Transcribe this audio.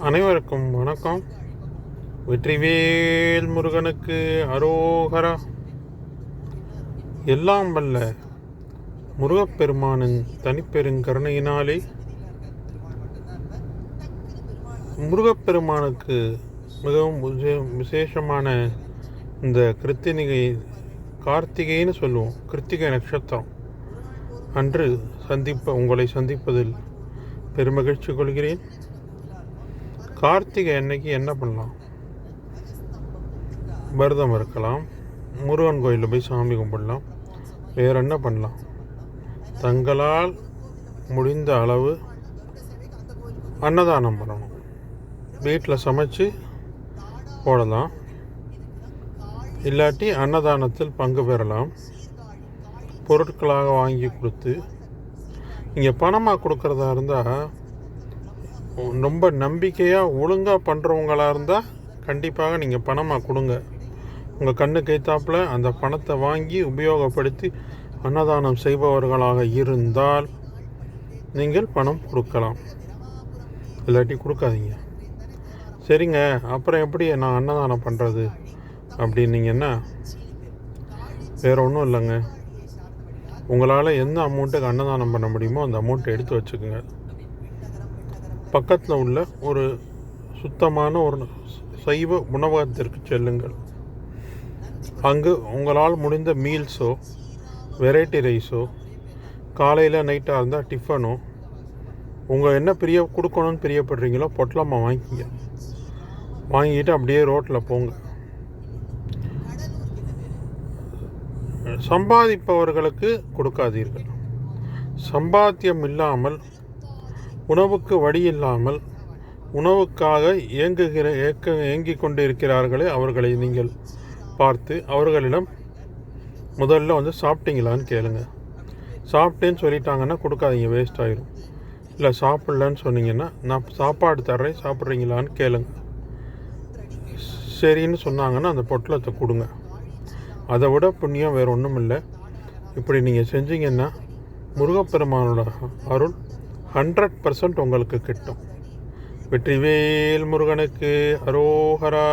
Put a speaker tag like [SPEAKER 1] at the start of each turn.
[SPEAKER 1] அனைவருக்கும் வணக்கம். வெற்றிவேல் முருகனுக்கு அரோகரா. எல்லாம் வல்ல முருகப்பெருமானின் தனிப்பெருங்கருணையினாலே முருகப்பெருமானுக்கு மிகவும் விசே- விசேஷமான இந்த கிருத்திகை கார்த்திகைன்னு சொல்லுவோம். கிருத்திகை நட்சத்திரம். அன்று சந்திப்ப உங்களை சந்திப்பதில் பெருமகிழ்ச்சி கொள்கிறேன். கார்த்திகை அன்னைக்கு என்ன பண்ணலாம்? விரதம் இருக்கலாம். முருகன் கோயிலில் போய் சாமி கும்பிடலாம். வேற என்ன பண்ணலாம்? தங்களால் முடிந்த அளவு அன்னதானம் பண்ணணும். வீட்டில் சமைச்சு போடலாம். இல்லாட்டி அன்னதானத்தில் பங்கு பெறலாம். பொருட்களாக வாங்கி கொடுத்து நீங்கள் பணமாக கொடுக்குறதா இருந்தால் ரொம்ப நம்பிக்கையாக ஒழுங்காக பண்ணுறவங்களாக இருந்தால் கண்டிப்பாக நீங்கள் பணமாக கொடுங்க. உங்கள் கண்ணுக்கு ஏத்தாப்புல அந்த பணத்தை வாங்கி உபயோகப்படுத்தி அன்னதானம் செய்பவர்களாக இருந்தால் நீங்கள் பணம் கொடுக்கலாம். இல்லாட்டி கொடுக்காதீங்க. சரிங்க அப்புறம் எப்படி நான் அன்னதானம் பண்ணுறது அப்படின்னீங்கன்னா வேறு ஒன்றும் இல்லைங்க. உங்களால் எந்த அமௌண்ட்டுக்கு அன்னதானம் பண்ண முடியுமோ அந்த அமௌண்ட்டை எடுத்து வச்சுக்கோங்க. பக்கத்தில் உள்ள ஒரு சுத்தமான ஒரு சைவ உணவகத்திற்கு செல்லுங்கள். அங்கு உங்களால் முடிந்த மீல்ஸோ வெரைட்டி ரைஸோ காலையில் நைட்டாக இருந்தால் டிஃபனோ உங்கள் என்ன பிரிய கொடுக்கணும்னு பிரியப்படுறீங்களோ பொட்டலமாக வாங்கிக்கிங்க. வாங்கிட்டு அப்படியே ரோட்டில் போங்க. சம்பாதிப்பவர்களுக்கு கொடுக்காதீர்கள். சம்பாத்தியம் இல்லாமல் உணவுக்கு வழி இல்லாமல் உணவுக்காக இயங்குகிற ஏக்க இயங்கிக் கொண்டிருக்கிறார்களே அவர்களை நீங்கள் பார்த்து அவர்களிடம் முதல்ல வந்து சாப்பிட்டீங்களான்னு கேளுங்க. சாப்பிட்டேன்னு சொல்லிட்டாங்கன்னா கொடுக்காதீங்க வேஸ்ட் ஆயிரும். இல்லை சாப்பிட்லன்னு சொன்னீங்கன்னா நான் சாப்பாடு தர்றேன் சாப்பிட்றீங்களான்னு கேளுங்க. சரின்னு சொன்னாங்கன்னா அந்த பொட்டலத்தை கொடுங்க. அதை விட புண்ணியம் வேறு ஒன்றும் இல்லை இப்படி நீங்கள் செஞ்சீங்கன்னா முருகப்பெருமானோட அருள் ஹண்ட்ரட் பர்சன்ட் உங்களுக்கு கிட்டும். வெற்றிவேல் முருகனுக்கு அரோஹரா